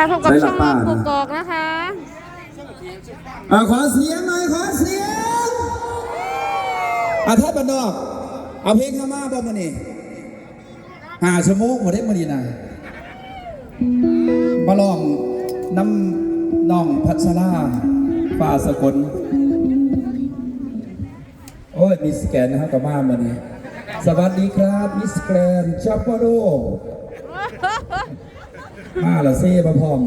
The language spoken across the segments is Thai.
ค่ะพบกับใช่ช่องละป้ากุนะกกอกนะคะอ่าขอเสียงหน่อยขอเสียงอะท่านบันดอกเอาเพลงเข้ามาบ่มานี่หาชั่วโมงมาได้มาดีนะมาลองน้ำน้องพัชราฝ่าสกลโอ้ยมิสแกนนะครับกับมามานี่สวัสดีครับมิสแกรนชัปโปโด มาละเซ่มาพร้อม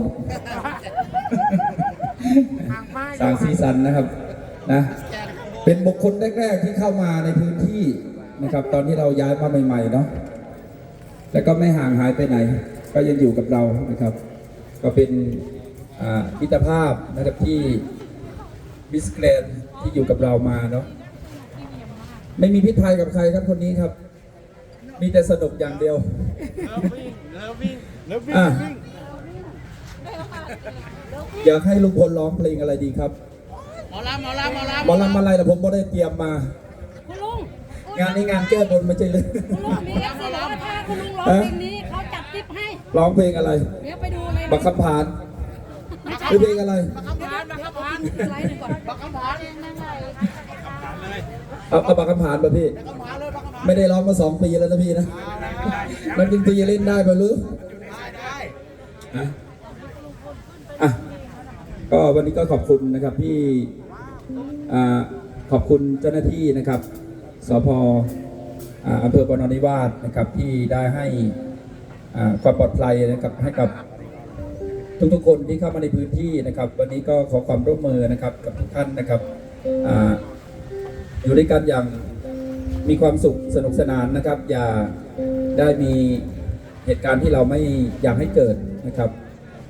สร้างสีสันนะครับนะเป็นบุคคลแรกๆที่เข้ามาในพื้นที่นะครับ ตอนที่เราย้ายมาใหม่ๆเนาะแล้วก็ไม่ห่างหายไปไหน ก็ยังอยู่กับเรานะครับ ก็เป็นอ่ามิตรภาพนะครับที่มิสแกรนที่อยู่กับเรามาเนาะไม่มีพิษภัยกับใครครับคนนี้ครับ มีแต่สนุกอย่างเดียว อะอยากให้ลุงพลร้องเพลงอะไรดีครับหมอลำหมอลำหมอลำหมอลำอะไรแต่ผมไม่ได้เตรียมมา คุณลุงงานนี้งานแก้บนไม่ใช่เลยคุณลุงมีเอฟซีบอกว่าถ้าคุณลุงร้องเพลงนี้เขาจัดทิปให้ร้องเพลงอะไร เดี๋ยวไปดูเลยบักคำผานหรือเพลงอะไรคำผ่านมาคำผ่านไลฟ์หนึ่งก่อนบักคำผ่านเอาเอาบักคำผานป่ะพี่คำผ่านเลยบักคำผ่านไม่ได้ร้องมาสองปีแล้วนะพี่นะนักดนตรีเล่นได้ปะหรือได้ได้ อะอะก็วันนี้ก็ขอบคุณนะครับที่อ่าขอบคุณเจ้าหน้าที่นะครับสพอ่าอำเภอปนนิวาสนะครับที่ได้ให้ความปลอดภัยนะครับให้กับทุกๆคนที่เข้ามาในพื้นที่นะครับ วันนี้ก็ขอความร่วมมือนะครับกับทุกท่านนะครับออยู่ด้วยกันอย่างมีความสุขสนุกสนานนะครับ อย่าได้มีเหตุการณ์ที่เราไม่อยากให้เกิด นะครับ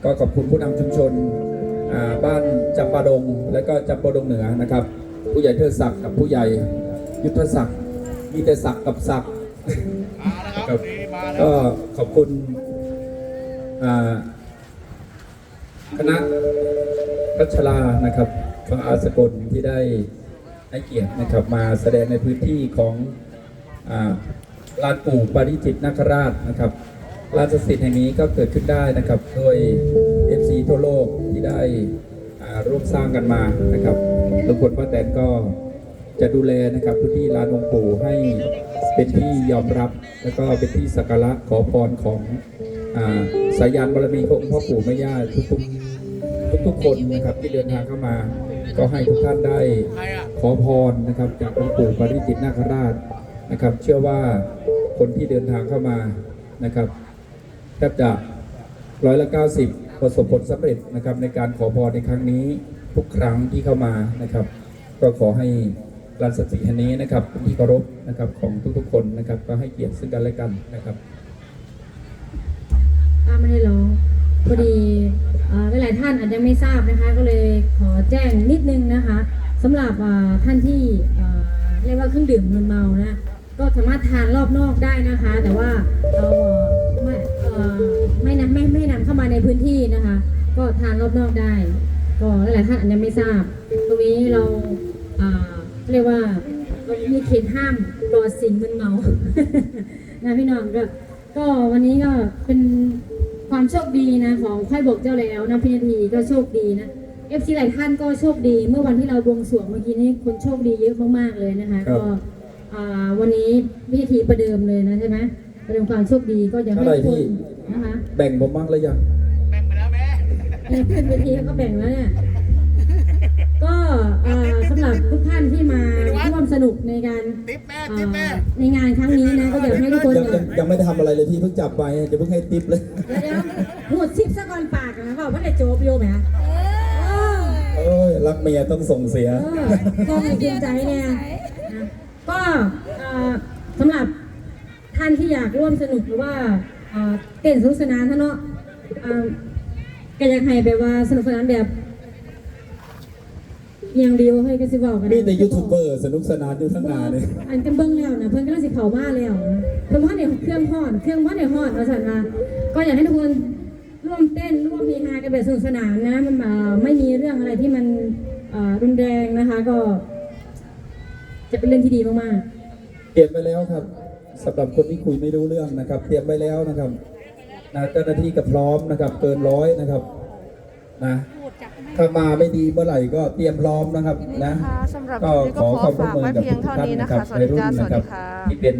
ก็ขอบคุณผู้นำชุมชนอ่าบ้านจำปาดง และก็จำปาดงเหนือนะครับ ผู้ใหญ่เทิดศักดิ์กับผู้ใหญ่ยุทธศักดิ์มีแต่ศักดิ์กับศักดิ์มาแล้วครับนี่มาแล้วก็ขอบคุณอ่าคณะพัชรานะครับฟ้าอาสกลที่ได้ให้เกียรตินะครับมาแสดงในพื้นที่ของอ่าลานปู่ปาริจิตนาคราชนะครับ ลานศักดิ์สิทธิ์แห่งนี้ก็เกิดขึ้นได้นะครับโดย FC ทั่วโลกที่ได้ร่วมสร้างกันมานะครับลุงพลป้าแตนก็จะดูแลนะครับพื้นที่ลานองค์ปู่ให้เป็นที่ยอมรับ แล้วก็เป็นที่สักการะขอพรของอสายานบารมีของพ่อปู่แม่ย่าทุกๆทุกคนนะครับที่เดินทางเข้ามา ก็ให้ทุกท่านได้ขอพรนะครับจากองค์ปู่ปริจิตนาคราชนะครับ เชื่อว่าคนที่เดินทางเข้ามานะครับ แทบจะร้อยละ90ประสบผลสำเร็จนะครับในการขอพรในครั้งนี้ทุกครั้งที่เข้ามานะครับ ก็ขอให้ลานสติแห่งนี้นะครับที่เคารพนะครับของทุกๆ คนนะครับ ก็ให้เกียรติซึ่งกันและกันนะครับป้าไม่ได้ร้องพอดีหลายๆท่านอาจจะไม่ทราบนะคะ ก็เลยขอแจ้งนิดนึงนะคะสำหรับท่านที่เรียกว่าเครื่องดื่มมึนเมานะก็สามารถทานรอบนอกได้นะคะ แต่ว่าเราไม่ ไม่นำไม่ไม่นำเข้ามาในพื้นที่นะคะ ก็ทานรอบนอกได้ ก็หลายๆท่านอาจจะไม่ทราบ ตรงนี้เราอ่าเรียกว่าเรามีเขตห้ามปลอดสิ่งมึนเมานะพี่น้องก็ก็วันนี้ก็เป็นความโชคดีนะของค่อยบอกเจ้าแล้วนะพี่นาทีก็โชคดีนะเอฟซีหลายท่านก็โชคดี เมื่อวันที่เราบวงสรวงเมื่อกี้นี้คนโชคดีเยอะมากๆเลยนะคะครับก็อ่าวันนี้พี่นาทีประเดิมเลยนะใช่ไหม ประเดิมความโชคดีก็อยากให้เท่าไหร่ทุกพี่คนนะคะแบ่งผมบ้างหรือยัง แบ่งไปแล้วแม่เออขึ้นเวทีเขาก็แบ่งแล้วเนี่ย ก็เอ่อสำหรับทุกท่านที่มาร่วมสนุกในการติ๊บแม่เอ่ติ๊บแม่อในงานครั้งนี้นะก็อยากให้ทุกคนยังยังยังไม่ได้ทำอะไรเลยพี่เพิ่งจับไปจะเพิ่งให้ติปเลย เดี๋ยวเดี๋ยวหมดซิปซะก่อนปากนะบอกว่าได้โจบโยไหมคะเออโอ้ยรักเมียต้องส่งเสีย เออก็มีเกรงใจเนี่ยนะก็เอ่อสำหรับ ท่านที่อยากร่วมสนุกหรือว่าเอ่อเต้นสนุกสนานท่านเนาะเอ่อก็อยากให้แบบว่าสนุกสนานแบบอย่างเดียวให้ก็สิบอกกันมีแต่ยูทูบเบอร์สนุกสนานอยู่ทั้งหนาเลยอันกันเบิ้งแล้วนะเพิ่นก็สิเผามาแล้วนะเพิ่นว่าในเครื่องห่อนเครื่องว่าในห่อนว่าสันว่าก็อยากให้ทุกคนร่วมเต้นร่วมเฮฮากันแบบสนุกสนานนะมันเอ่อไม่มีเรื่องอะไรที่มันเอ่อรุนแรงนะคะก็ จะเป็นเรื่องที่ดีมากเตรียมไปแล้วครับ สำหรับคนที่คุยไม่รู้เรื่องนะครับ เตรียมไปแล้วนะครับนะเจ้าหน้าที่ก็พร้อมนะครับ เกินร้อยนะครับนะพูดจับไม่ถ้ามาไม่ดีเมื่อไหร่ก็เตรียมพร้อมนะครับทีนี้นะนะคะสำหรับก็คลิปนี้ขก็อขอความร่วฝามกมือไว้กับเพียงทุกเท่าท่านนี้นะนะครัคะบสวัสดีจ้าสวัสวัยรุ่นนะครัดีบค่ะที่เป็น